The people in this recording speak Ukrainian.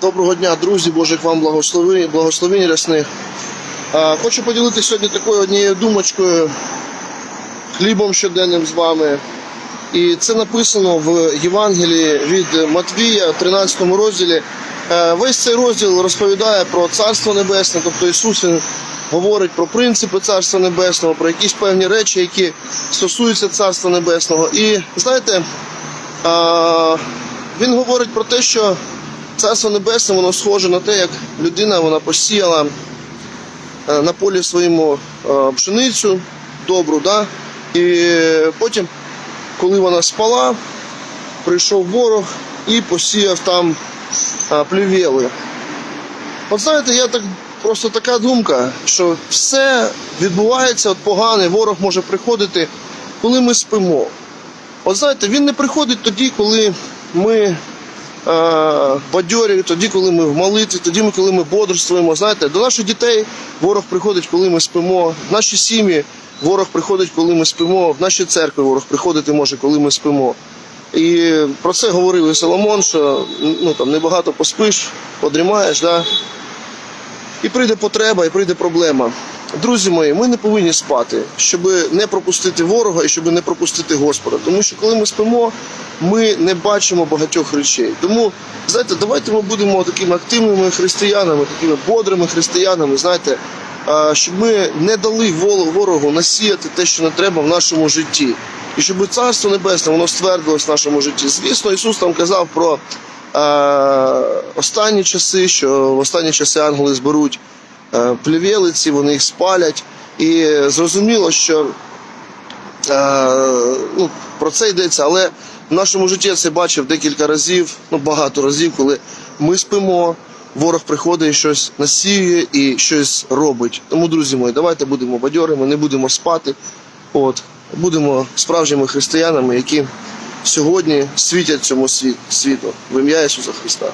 Доброго дня, друзі, Божих вам благослови, благословень рясних. Хочу поділитися сьогодні такою однією думочкою, хлібом щоденним з вами. І це написано в Євангелії від Матвія, 13 розділі. Е, Весь цей розділ розповідає про Царство Небесне, тобто Ісус Він говорить про принципи Царства Небесного, про якісь певні речі, які стосуються Царства Небесного. І знаєте, він говорить про те, що Царство Небесне воно схоже на те, як людина вона посіяла е, на полі своєму е, пшеницю добру, да? і потім, коли вона спала, прийшов ворог і посіяв там е, плівели. От знаєте, я так просто така думка, що все відбувається от погане, ворог може приходити, коли ми спимо. От знаєте, він не приходить тоді, коли ми бадьорі, тоді, коли ми в молитві, тоді, коли ми бодрствуємо. Знаєте, до наших дітей ворог приходить, коли ми спимо. В наші сім'ї ворог приходить, коли ми спимо. В наші церкви ворог приходити може, коли ми спимо. І про це говорив і Соломон, що ну, там, небагато поспиш, подрімаєш, да? і прийде потреба, і прийде проблема. Друзі мої, ми не повинні спати, щоб не пропустити ворога і щоб не пропустити Господа. Тому що коли ми спимо, ми не бачимо багатьох речей. Тому, знаєте, давайте ми будемо такими активними християнами, такими бодрими християнами, знаєте, щоб ми не дали ворогу насіяти те, що не треба в нашому житті. І щоб царство небесне воно ствердилось в нашому житті. Звісно, Ісус там казав про е, останні часи, що в останні часи ангели зберуть е, плевелиці, вони їх спалять. І зрозуміло, що е, ну, про це йдеться, але в нашому житті я це бачив декілька разів, ну багато разів, коли ми спимо, ворог приходить і щось насіює і щось робить. Тому, друзі мої, давайте будемо бадьорими, не будемо спати. От, будемо справжніми християнами, які сьогодні світять цьому світ, світу в ім'я Ісуса Христа.